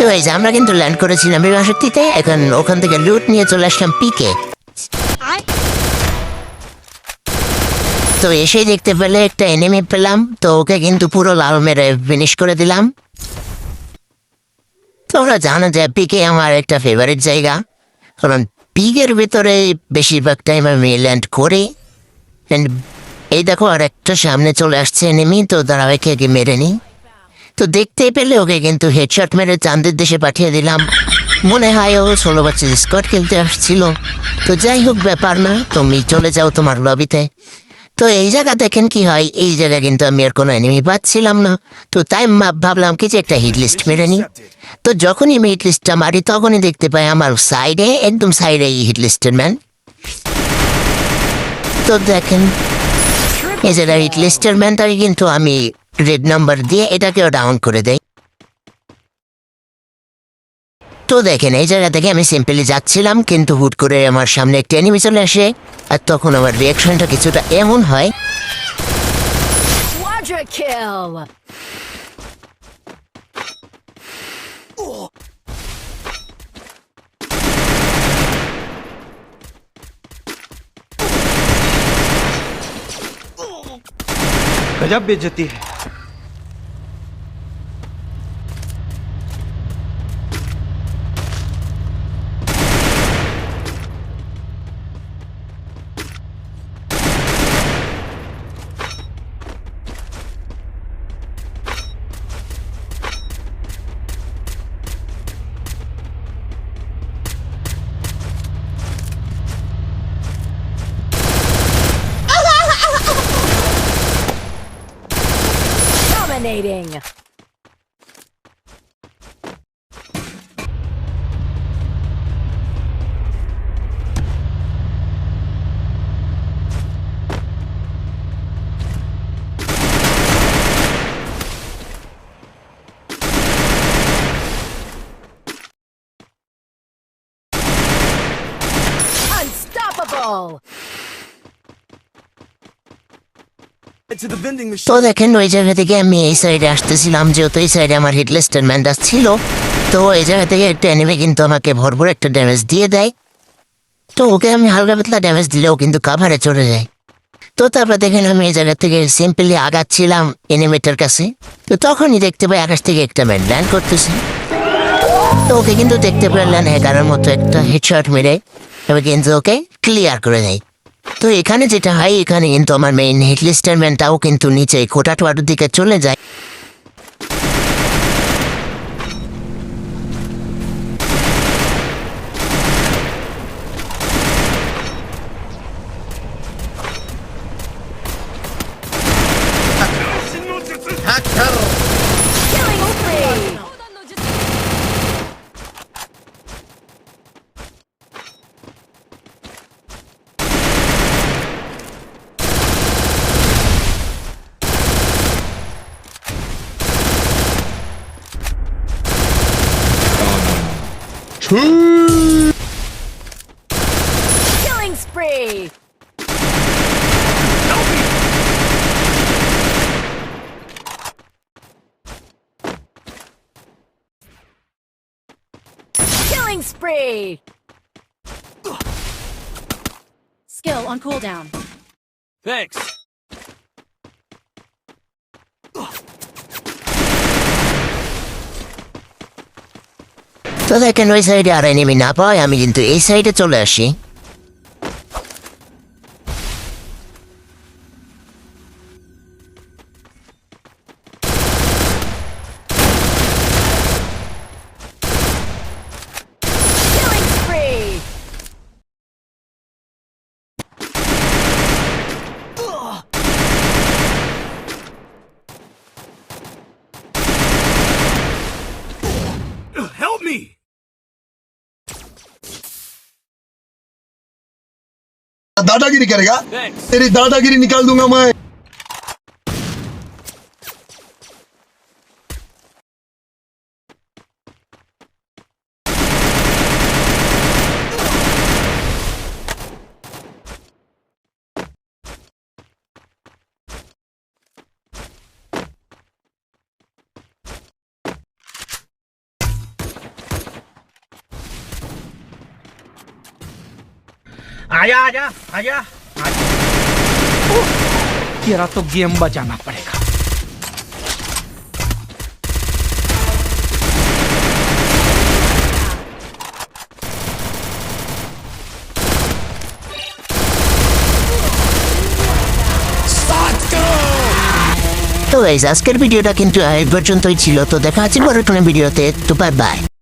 তো এই যে আমরা কিন্তু ল্যান্ড করেছিলাম বিমাশক্তিতে এখন ওখান থেকে লুট নিয়ে চলে আসলাম পিকে তো এসে দেখতে পেলে একটা এনিমি পেলাম তো ওকে কিন্তু পুরো লাল মেরে ফিনিশ করে দিলাম। তোমরা জানো যে পিকে আমার একটা ফেভারিট জায়গা। কারণ পিকের ভিতরে বেশিরভাগ টাইম আমি ল্যান্ড করি। এই দেখো আর একটা সামনে চলে আসছে এনিমি তো দাঁড়াও একে মেরে নি তো দেখতে পেলে ওকে কিন্তু হেডশট মেরে চাঁদের দেশে পাঠিয়ে দিলাম। মনে হয় ও ষোলো বছর স্কট খেলতে আসছিল। তো যাই হোক, ব্যাপার না, তুমি চলে যাও তোমার লবিতে তো এই জায়গা দেখেন কি হয়, এই জায়গায় কিন্তু আমি আর কোনো এনিমি পাচ্ছিলাম না। তো তাই ভাবলাম কি যে একটা হিট লিস্ট মেরে নিই। তো যখনই আমি হিট লিস্টটা মারি, তখনই দেখতে পাই আমার সাইডে একদম সাইডে এই হিট লিস্টের ম্যান তো দেখেন, এই যে হিট লিস্টের ম্যানটাকে কিন্তু আমি রেড নাম্বার দিয়ে এটাকেও ডাউন করে দেই তো দেখেন এই জায়গা থেকে আমি সিম্পলি যাচ্ছিলাম কিন্তু হুট করে আমার সামনে একটা এনিমি চলে আসে আর তখন আমার রিয়াকশনটা কিছুটা এমন হয় Quadra kill! गजब बेइज्जती है Dominating! Unstoppable! তো দেখেন ওই জায়গা থেকে আমি এই সাইডে আসতেছিলাম, যেহেতু এই সাইডে আমার হিটলিস্টের ম্যান্ডাস ছিল, তো এই জায়গা থেকে একটা এনিমি কিন্তু আমাকে ভরপুর একটা ড্যামেজ দিয়ে দেয়। তো ওকে আমি হালকা পাতলা ড্যামেজ দিলেও কিন্তু কাভারে চলে যায়। তো তারপর দেখেন আমি এই জায়গা থেকে সিম্পলি আগাচ্ছিলাম এনিমিটার কাছে। তো তখনই দেখতে পাই আকাশ থেকে একটা ম্যান ল্যান্ড করতেছে। তো ওকে কিন্তু দেখতে পারলেন হ্যাকারের মতো একটা হেডশট মেরে এবার কিন্তু ওকে ক্লিয়ার করে দেয়। তো এখানে যেটা হয়, এখানে কিন্তু আমার মেইন হিটলিস্টার ম্যানটাও কিন্তু নিচে কোটাটোয়ার দিকে চলে যায়। Killing spree! Killing spree! Skill on cooldown. Thanks. তো দেখেন ওই সাইডে আর এনিমি না পায় আমি কিন্তু এই সাইডে চলে আসি दादागिरी करेगा. तेरी दादागिरी निकाल दूँगा मैं आजा आजा आजा आजा। उह, तेरा तो गेम बजाना पड़ेगा তো গাইজ আজকের ভিডিওটা কিন্তু এই পর্যন্তই ছিল তো দেখা আছে পরের কোনো ভিডিওতে তো বাই বাই